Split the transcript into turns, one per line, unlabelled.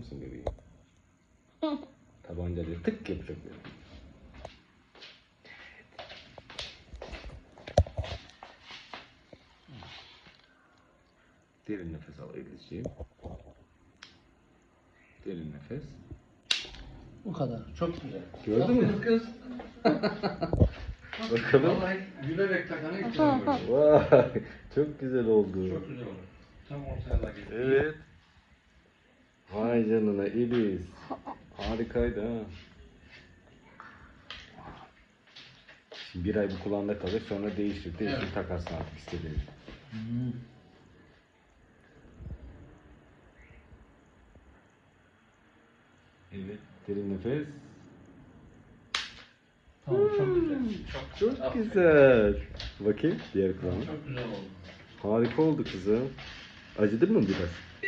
musun bebeğim? Tabancayla tık yapacak böyle. Derin nefes al Elizciğim. Derin nefes.
Bu kadar. Çok güzel.
Gördün mü?
Kız.
Bakalım.
Vallahi gülerek takana gördüm.
Vay, çok güzel oldu.
Çok güzel oldu. Tam ortaya da.
Evet. Vay canına Eliz. Harikaydı ha. Şimdi bir ay bu kulağında kalır sonra değiştir. Değiştir
Evet.
takarsın artık istediğini.
Hmm.
Evet. Derin nefes.
Tamam çok güzel. Çok,
Çok
Aferin.
güzel. Bakayım diğer kulağına.
Çok güzel oldu.
Harika oldu kızım. Acıdı mı biraz?